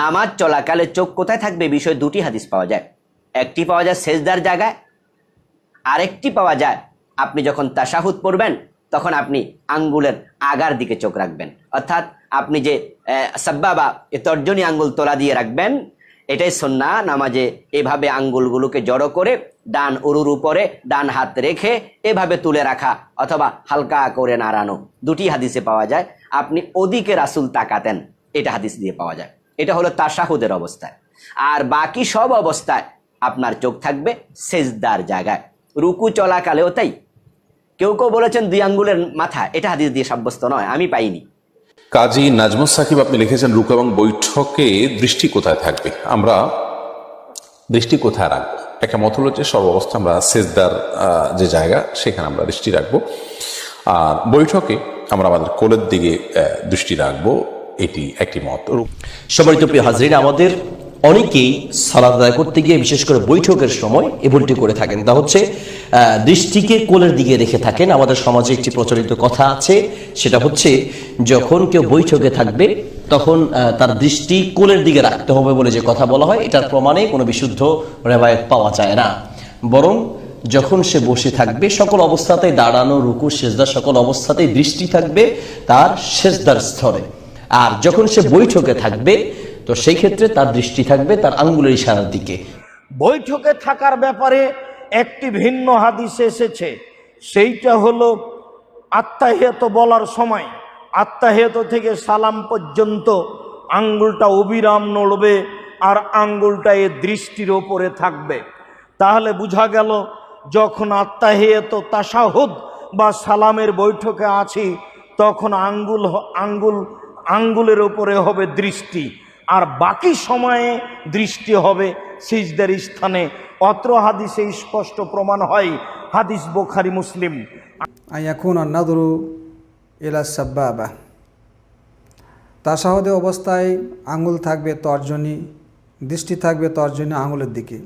নামাজ চলাকালে চোখ কোথায় থাকবে বিষয়ে দুটি হাদিস পাওয়া যায়। একটি পাওয়া যায় সেজদার জায়গায় আরেকটি পাওয়া যায় আপনি যখন তাসাহুদ পড়বেন তখন আপনি আঙ্গুলের আগার দিকে চোখ রাখবেন। অর্থাৎ আপনি যে আহ, সাব্বাবা এ তর্জনী আঙ্গুল তোলা দিয়ে রাখবেন এটাই সন্না নামাজে এভাবে আঙ্গুলগুলোকে জড়ো করে ডান উরুর উপরে ডান হাত রেখে এভাবে তুলে রাখা অথবা হালকা করে নাড়ানো দুটি হাদিসে পাওয়া যায়। আপনি ওদিকে রাসুল তাকাতেন এটা হাদিস দিয়ে পাওয়া যায়। এটা হলো তাসাহুদের অবস্থায় আর বাকি সব অবস্থায় আপনার চোখ থাকবে সেজদার জায়গায়। রুকু চলাকালেও তাই। কেউ কেউ বলেছেন দুই আঙ্গুলের মাথা, এটা হাদিস দিয়ে সাব্যস্ত নয়, আমি পাইনি। কাজী নাজমুস সাকিব, আপনি লিখেছেন রুকু এবং বৈঠকে দৃষ্টি কোথায় থাকবে? আমরা দৃষ্টি কোথায় রাখব? একটা মত হলো যে সর্বাবস্থা আমরা সেজদার যে জায়গা, সেখানে আমরা দৃষ্টি রাখব। আর বৈঠকে আমরা আমাদের কোলের দিকে দৃষ্টি রাখব। এটি একটি মত। সম্মানিত প্রিয় হাজরিন আমাদের অনেকেই সালাদ আদায় করতে গিয়ে বিশেষ করে বৈঠকের সময় এ ভুলটি করে থাকেন। তা হচ্ছে দৃষ্টিকে কোলের দিকে রেখে থাকেন। আমাদের সমাজে একটি প্রচলিত কথা আছে সেটা হচ্ছে যখন কেউ বৈঠকে থাকবে তখন তার দৃষ্টি কোলের দিকে রাখতে হবে বলে যে কথা বলা হয় এটার প্রমাণে কোনো বিশুদ্ধ রেবায়ত পাওয়া যায় না। বরং যখন সে বসে থাকবে সকল অবস্থাতেই দাঁড়ানো রুকু সেজদা সকল অবস্থাতেই দৃষ্টি থাকবে তার সেজদার স্তরে। আর যখন সে বৈঠকে থাকবে তো সেই ক্ষেত্রে তার দৃষ্টি থাকবে তার আঙ্গুলের ইশারার দিকে। বৈঠকে থাকার ব্যাপারে একটি ভিন্ন হাদিস এসেছে। সেইটা হলো আত্মাহিয়ত বলার সময় আত্মাহিয়ত থেকে সালাম পর্যন্ত আঙ্গুলটা অবিরাম নড়বে আর আঙ্গুলটা এ দৃষ্টির ওপরে থাকবে। তাহলে বোঝা গেল যখন আত্মাহিয়ত তাসাহুদ বা সালামের বৈঠকে আছি তখন আঙ্গুল আঙ্গুল আঙ্গুলের ওপরে হবে দৃষ্টি, আর বাকি সময়ে দৃষ্টি হবে সিজদের স্থানে। অত্র হাদিসে স্পষ্ট প্রমাণ হয়, হাদিস বোখারি, মুসলিম। এখন নাদরু এলা সাব্বাবা। তাসাহদে অবস্থায় আঙুল থাকবে তর্জনী, দৃষ্টি থাকবে তর্জনী আঙুলের দিকে।